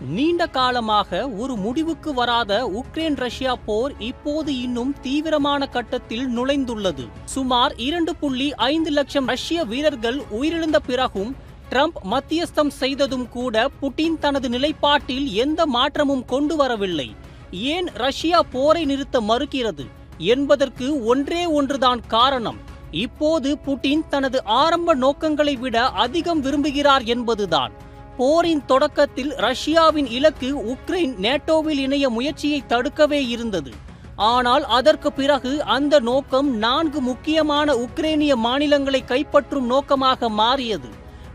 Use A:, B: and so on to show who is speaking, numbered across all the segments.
A: நீண்ட காலமாக ஒரு முடிவுக்கு வராத உக்ரைன் ரஷ்யா போர் இப்போது இன்னும் தீவிரமான கட்டத்தில் நுழைந்துள்ளது. சுமார் இரண்டு புள்ளி ஐந்து லட்சம் ரஷ்ய வீரர்கள் உயிரிழந்த பிறகும் ட்ரம்ப் மத்தியஸ்தம் செய்ததும் கூட புட்டின் தனது நிலைப்பாட்டில் எந்த மாற்றமும் கொண்டு வரவில்லை. ஏன் ரஷ்யா போரை நிறுத்த மறுக்கிறது? என்பதற்கு ஒன்றே ஒன்றுதான் காரணம். இப்போது புட்டின் தனது ஆரம்ப நோக்கங்களை விட அதிகம் விரும்புகிறார் என்பதுதான். போரின் தொடக்கத்தில் ரஷ்யாவின் இலக்கு உக்ரைன் நேட்டோவில் இணைய முயற்சியை தடுக்கவே இருந்தது. ஆனால் அதற்கு பிறகு அந்த நோக்கம் நான்கு முக்கியமான உக்ரைனிய மாநிலங்களை கைப்பற்றும் நோக்கமாக மாறியது.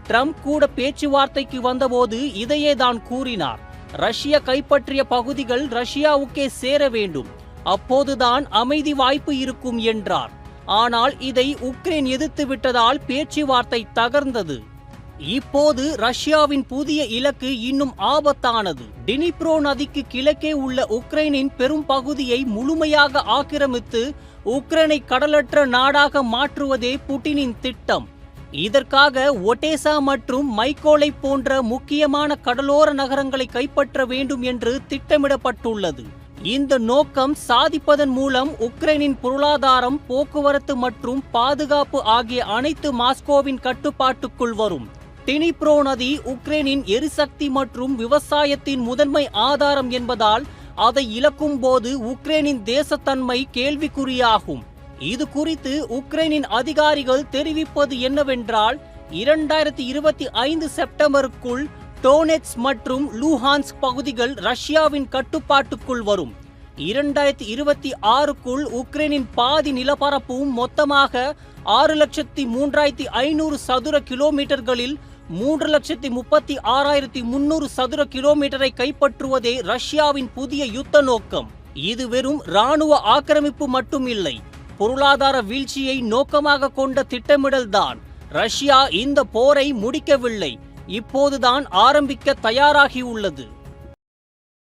A: ட்ரம்ப் கூட பேச்சுவார்த்தைக்கு வந்தபோது இதையே தான் கூறினார். ரஷ்யா கைப்பற்றிய பகுதிகள் ரஷ்யாவுக்கே சேர வேண்டும். அப்போதுதான் அமைதி வாய்ப்பு இருக்கும் என்றார். ஆனால் இதை உக்ரைன் எதிர்த்து விட்டதால் பேச்சுவார்த்தை தகர்ந்தது. இப்போது ரஷ்யாவின் புதிய இலக்கு இன்னும் ஆபத்தானது. டினிப்ரோ நதிக்கு கிழக்கே உள்ள உக்ரைனின் பெரும் பகுதியை முழுமையாக ஆக்கிரமித்து உக்ரைனை கடலற்ற நாடாக மாற்றுவதே புட்டினின் திட்டம். இதற்காக ஒட்டேசா மற்றும் மைக்கோலை போன்ற முக்கியமான கடலோர நகரங்களை கைப்பற்ற வேண்டும் என்று திட்டமிடப்பட்டுள்ளது. இந்த நோக்கம் சாதிப்பதன் மூலம் உக்ரைனின் பொருளாதாரம் போக்குவரத்து மற்றும் பாதுகாப்பு ஆகிய அனைத்து மாஸ்கோவின் கட்டுப்பாட்டுக்குள் வரும். டினிப்ரோ நதி உக்ரைனின் எரிசக்தி மற்றும் விவசாயத்தின் முதன்மை ஆதாரம் என்பதால் அதை இழக்கும் போது உக்ரைனின் தேசத்தன்மை கேள்விக்குறியாகும். இது குறித்து உக்ரைனின் அதிகாரிகள் தெரிவிப்பது என்னவென்றால் இரண்டாயிரத்தி இருபத்தி ஐந்து செப்டம்பருக்குள் டோனெட்ஸ் மற்றும் லூஹான்ஸ் பகுதிகள் ரஷ்யாவின் கட்டுப்பாட்டுக்குள் வரும். இரண்டாயிரத்தி இருபத்தி ஆறுக்குள் உக்ரைனின் பாதி நிலப்பரப்பும் மொத்தமாக ஆறு லட்சத்தி மூன்றாயிரத்தி ஐநூறு சதுர கிலோமீட்டர்களில் மூன்று லட்சத்தி முப்பத்தி ஆறாயிரத்தி முன்னூறு சதுர கிலோமீட்டரை கைப்பற்றுவதே ரஷ்யாவின் புதிய யுத்த நோக்கம். இது வெறும் ராணுவ ஆக்கிரமிப்பு மட்டும் இல்லை பொருளாதார வீழ்ச்சியை நோக்கமாக கொண்ட திட்டமிடல்தான். ரஷ்யா இந்த போரை முடிக்கவில்லை. இப்போதுதான் ஆரம்பிக்க தயாராகியுள்ளது.